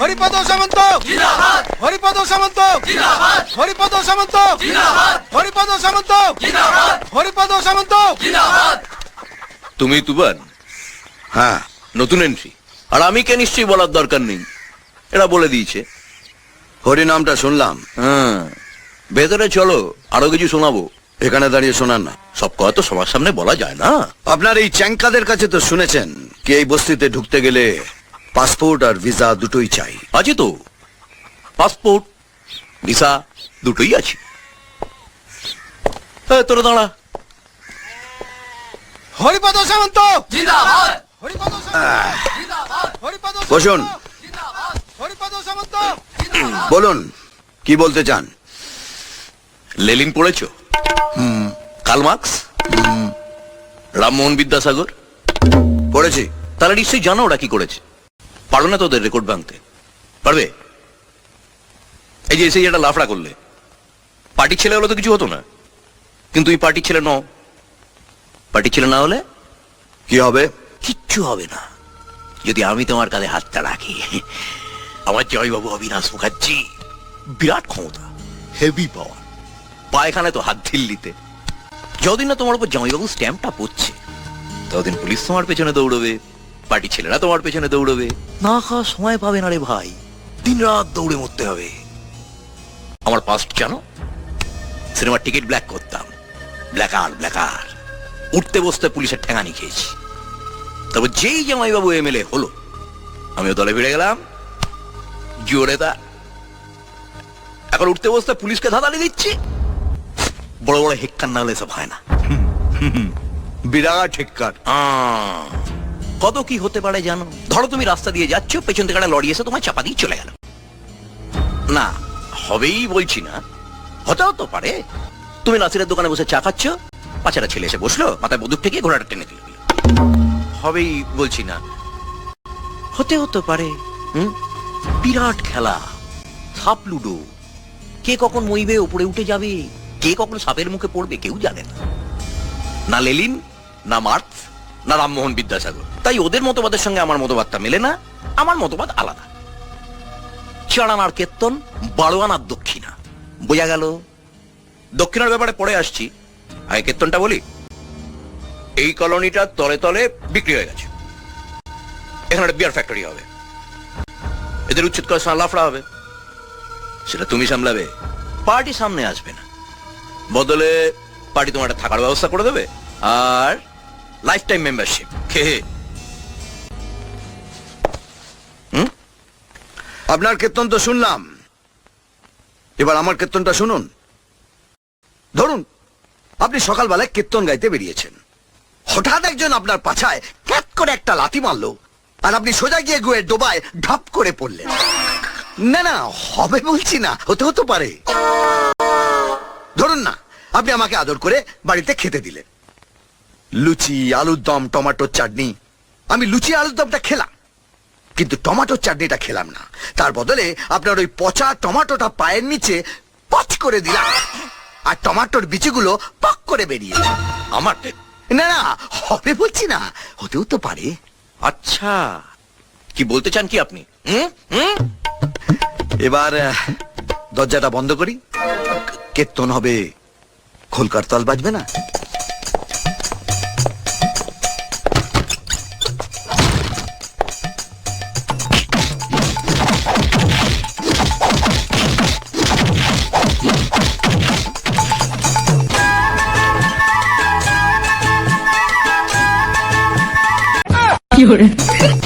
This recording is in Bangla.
হরিপদ সামন্ত। হরিপদ সামন্ত। হরিপদ সামন্ত। হরিপদ সামন্ত। হরিপদ সামন্ত। তুমি তুবান? হ্যাঁ নতুন এন্ট্রি আর আমি কে নিশ্চয়ই বলার দরকার নেই। এরা বলে দিয়েছে। হরি নামটা শুনলাম। হ্যাঁ। ভেতরে চলো আরও কিছু শোনাবো। এখানে দাঁড়িয়ে শোনান না। সব কথা তো সবার সামনে বলা যায় না। আপনার এই চ্যাঙ্কাদের কাছে তো শুনেছেন। কি এই বস্তিতে ঢুকতে গেলে পাসপোর্ট আর ভিসা দুটোই চাই। আছে তো? পাসপোর্ট ভিসা দুটোই আছে। এই, তোরা দাঁড়া। হরিপদ সামন্ত! বসুন। বলুন কি বলতে চান? লেলিন পড়েছো? কাল মার্কস? রামমোহন বিদ্যাসাগর? পড়েছি। তারা নিশ্চয়ই জানো ওরা কি করেছে। পারো না তোদের রেকর্ড ভাঙতে। পারবে? এই যে এসে একটা লাফড়া করলে। পার্টির ছেলে হলে তো কিছু হতো না। কিন্তু তুমি পার্টির ছেলে নও। পার্টির ছেলে না হলে কি হবে? কিচ্ছু হবে না। যদি আমি তোমার কাঁধে হাতটা রাখি, আমার জয়বাবু অবিনাশ মুখার্জি বিরাট ক্ষমতা হেভি পাওয়ার পায়খানে তো হাত ঢিল্লিতে। যতদিন না তোমার উপর জামাইবাবু স্ট্যাম্পটা পড়ছে, ততদিন পুলিশ তোমার পেছনে দৌড়বে। পার্টি ছেলেরা তোমার পেছনে দৌড়বে? না খাওয়া সময় পাবে না রে ভাই। দিন রাত দৌড়ে মরতে হবে। আমার পাস্ট জানো সিনেমার টিকিট ব্ল্যাক করতাম। ব্ল্যাকার ব্ল্যাকার উঠতে বসতে পুলিশের ঠেঙানি খেয়েছি। তারপর যেই জামাইবাবু এমএলএ হলো আমিও দলে ভিড়ে গেলাম। জোরে তা এখন উঠতে বসতে পুলিশকে ধাঁধানি দিচ্ছি। বড় বড় হেক্কার না হলে সব হয় না। বিরাট ঠিককার আহ, কত কি হতে পারে জানো? ধরো তুমি রাস্তা দিয়ে যাচ্ছ, পেছন থেকে একটা লরি এসে তোমার চাপা দিয়ে চলে গেল। না, হবেই বলছি না। হতেও তো পারে। তুমি নাসিরের দোকানে বসে চা খাচ্ছ, পাঁচাটা ছেলে এসে বসল, মাথায় বদুক থেকে ঘোড়াটা টেনে দিল। হবেই বলছি না। হতে হতে পারে বিরাট খেলা। সাপ লুডো। কে কখন মইবে, উপরে উঠে যাবে? কে কখন সাপের মুখে পড়বে, কেউ জানে না। না লেলিন, না মার্কস না রামমোহন বিদ্যাসাগর। তাই ওদের মতবাদের সঙ্গে আমার মতবাদটা মেলে না, আমার মতবাদ আলাদা। চাড়ানার কেত্তন বারোয়ানার দক্ষিণা। বোঝা গেল? দক্ষিণার ব্যাপারে পরে আসছি। আগে কেত্তনটা বলি। এই কলোনিটা তলে তলে বিক্রি হয়ে গেছে। এখানে একটা বিয়ার ফ্যাক্টরি হবে। এদের উচ্ছেদ করে লাফড়া হবে। সেটা তুমি সামলাবে। পার্টি সামনে আসবে না। বদলে পার্টি তোমার থাকার ব্যবস্থা করে দেবে। আর লাইফ টাইম মেম্বারশিপ কে আপনার কীর্তন তো শুনলাম। এবার আমার কীর্তনটা শুনুন। ধরুন আপনি সকালবেলায় কীর্তন গাইতে বেরিয়েছেন। হঠাৎ একজন আপনার পাছায় ক্যাট করে একটা লাথি মারলো আর আপনি সোজা গিয়ে গুয়ে ডোবায় ঢাপ করে পড়লেন। না না হবে বলছি না হতে হতে পারে। ধরুন না আপনি আমাকে আদর করে বাড়িতে খেতে দিলেন। লুচি আলুর দম টমেটোর চাটনি। আমি লুচি আলুর দমটা খেলাম। কিন্তু টমেটোর চাটনিটা খেলাম না। তার বদলে আপনার ওই পচা টমাটোটা পায়ের নিচে পচ করে দিলাম। আর টমাটোর বিচিগুলো পক করে বেরিয়ে আমার না না হবে বলছি না হতেও তো পারে। আচ্ছা কি বলতে চান কি আপনি? হুম? হুম? এবার দরজাটা বন্ধ করি। কেতন হবে খোলকার তল বাজবে না? 有人。